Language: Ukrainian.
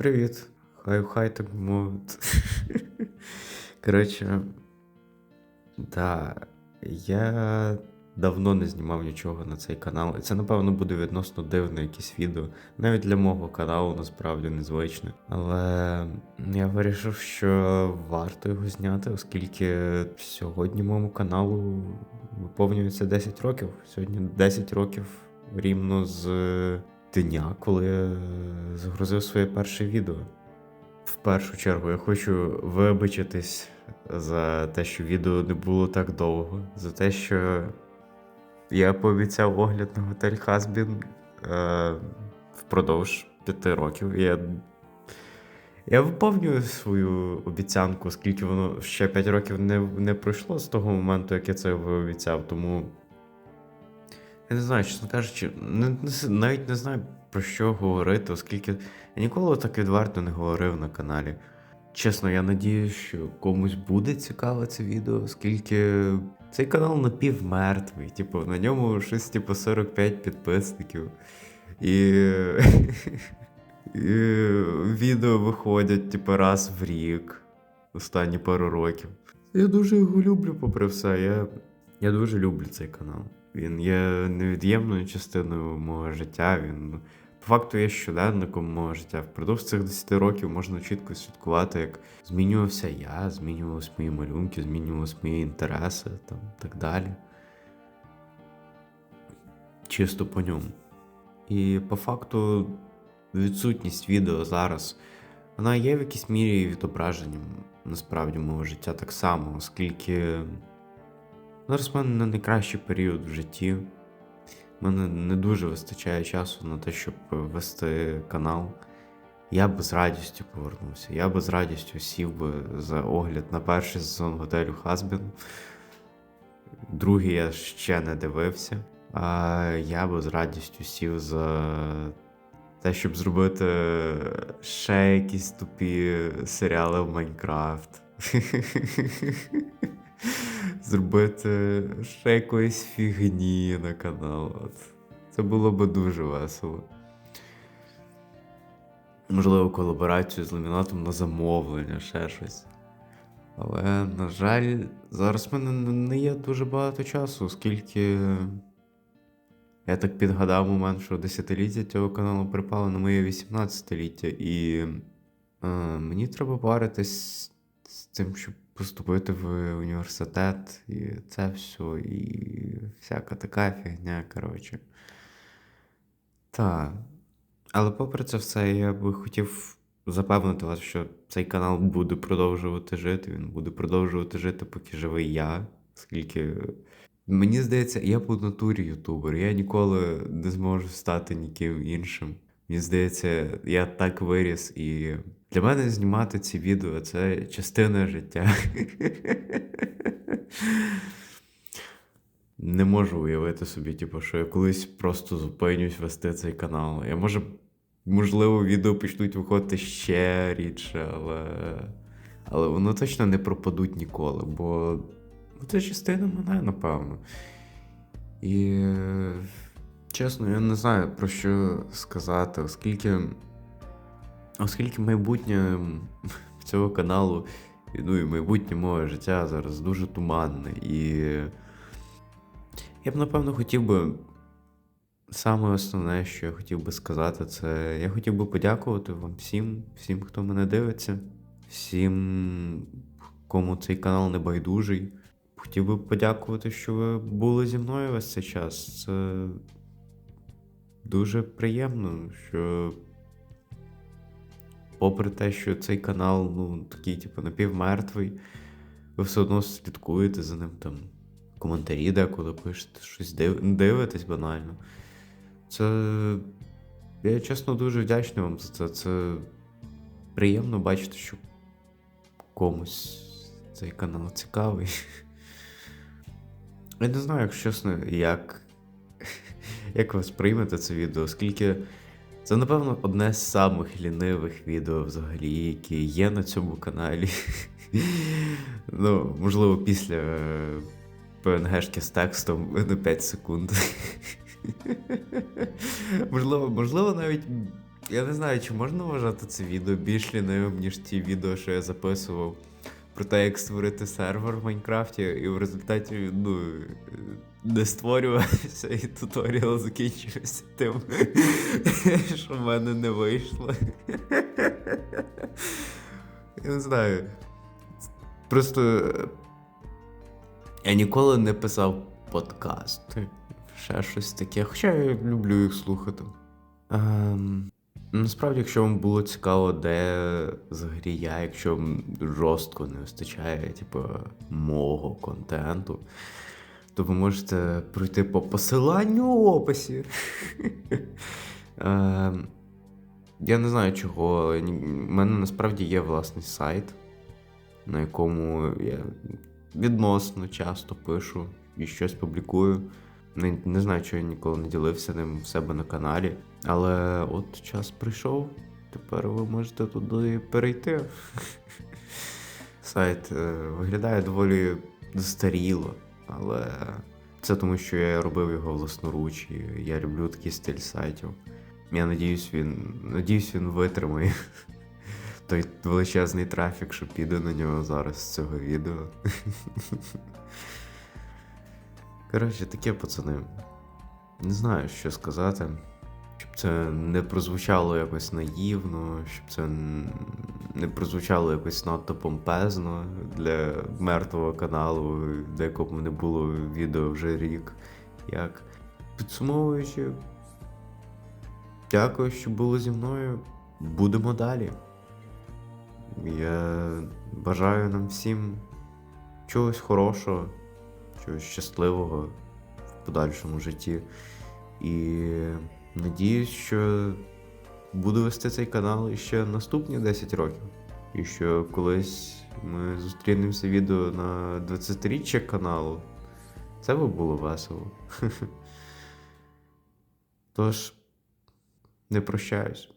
Привіт. Хай хай так мовити. Коротше, да, я давно не знімав нічого на цей канал. І це, напевно, буде відносно дивне якесь відео. Навіть для мого каналу насправді незвичне. Але я вирішив, що варто його зняти, оскільки сьогодні моєму каналу виповнюється 10 років. Сьогодні 10 років рівно з дня, коли я загрузив своє перше відео. В першу чергу я хочу вибачитись за те, що відео не було так довго, за те, що я пообіцяв огляд на готель Хазбін е, впродовж п'яти років. Я, я виповнюю свою обіцянку, оскільки воно ще 5 років не, не пройшло з того моменту, як я це обіцяв, тому. Я не знаю, чесно кажучи, не, не навіть не знаю про що говорити, оскільки я ніколи так відверто не говорив на каналі. Чесно, я надію, що комусь буде цікаве це відео, оскільки цей канал напівмертвий, типу, на ньому щось типу 45 підписників. І, і відео виходять типу раз в рік, останні пару років. Я дуже його люблю, попри все. Я, я дуже люблю цей канал. Він є невід'ємною частиною мого життя. Він ну, по факту є щоденником мого життя. Впродовж цих 10 років можна чітко слідкувати, як змінювався я, змінювалися мої малюнки, змінювалися мої інтереси там так далі. Чисто по ньому. І по факту відсутність відео зараз, вона є в якійсь мірі відображенням насправді мого життя так само, оскільки зараз в мене не найкращий період в житті. Мене не дуже вистачає часу на те, щоб вести канал. Я би з радістю повернувся. Я би з радістю сів би за огляд на перший сезон готелю Хазбін. Другий я ще не дивився. А я би з радістю сів за те, щоб зробити ще якісь тупі серіали в Майнкрафт. Зробити ще якоїсь фігні на канал. От. Це було би дуже весело. Можливо, колаборацію з ламінатом на замовлення, ще щось. Але, на жаль, зараз в мене не є дуже багато часу, оскільки я так підгадав момент, що десятиліття цього каналу припало на моє 18-ліття, і е, мені треба паритись з тим, щоб поступити в університет, і це все, і всяка така фігня, коротше. Так. Але попри це все, я би хотів запевнити вас, що цей канал буде продовжувати жити. Він буде продовжувати жити, поки живий я. Оскільки мені здається, я по натурі ютубер. Я ніколи не зможу стати ніким іншим. Мені здається, я так виріс, і для мене знімати ці відео це частина життя. Не можу уявити собі, типу, що я колись просто зупинюсь вести цей канал. Я може, можливо, відео почнуть виходити ще рідше, але. Але воно точно не пропадуть ніколи, бо ну, це частина мене, напевно. І чесно, я не знаю про що сказати, оскільки. Оскільки майбутнє цього каналу, ну і майбутнє моє життя зараз дуже туманне. І я б напевно хотів би. Саме основне, що я хотів би сказати, це я хотів би подякувати вам всім, всім, хто мене дивиться, всім, кому цей канал не байдужий. Хотів би подякувати, що ви були зі мною весь цей час. Це дуже приємно, що попри те, що цей канал, ну, такий, типу, напівмертвий, ви все одно слідкуєте за ним там. Коментарі деколи пишете, щось див... дивитесь банально. Це. Я чесно дуже вдячний вам за це. Це приємно бачити, що комусь цей канал цікавий. Я не знаю, якщо чесно, як, як ви сприймете це відео, оскільки це, напевно, одне з самих лінивих відео взагалі, які є на цьому каналі. Ну, можливо, після е, PNG-шки з текстом на 5 секунд. можливо, можливо, навіть Я не знаю, чи можна вважати це відео більш лінивим, ніж ті відео, що я записував про те, як створити сервер в Майнкрафті, і в результаті ну, е, не створювався, і туторіал закінчився тим, що в мене не вийшло. Я не знаю. Просто я ніколи не писав подкасти. Ще щось таке, хоча я люблю їх слухати. Ем, насправді, якщо вам було цікаво, де взагалі я, якщо вам жорстко не вистачає, типу, мого контенту, то ви можете пройти по посиланню в описі. Ем, я не знаю чого. в мене насправді є власний сайт, на якому я відносно часто пишу і щось публікую. Не, не знаю, чого я ніколи не ділився ним в себе на каналі. Але от час прийшов, тепер ви можете туди перейти. Сайт е, виглядає доволі застаріло, але це тому, що я робив його власноруч, і я люблю такий стиль сайтів. Я надіюсь, він, надіюсь, він витримає той величезний трафік, що піде на нього зараз з цього відео. Коротше, таке пацани. Не знаю, що сказати. Щоб це не прозвучало якось наївно, щоб це не прозвучало якось надто помпезно для мертвого каналу, де якому не було відео вже рік. Як. Підсумовуючи, дякую, що були зі мною. Будемо далі. Я бажаю нам всім чогось хорошого, чогось щасливого в подальшому житті. І надіюсь, що буду вести цей канал ще наступні 10 років. І що колись ми зустрінемося відео на 20-річчя каналу. Це би було весело. Тож, не прощаюсь.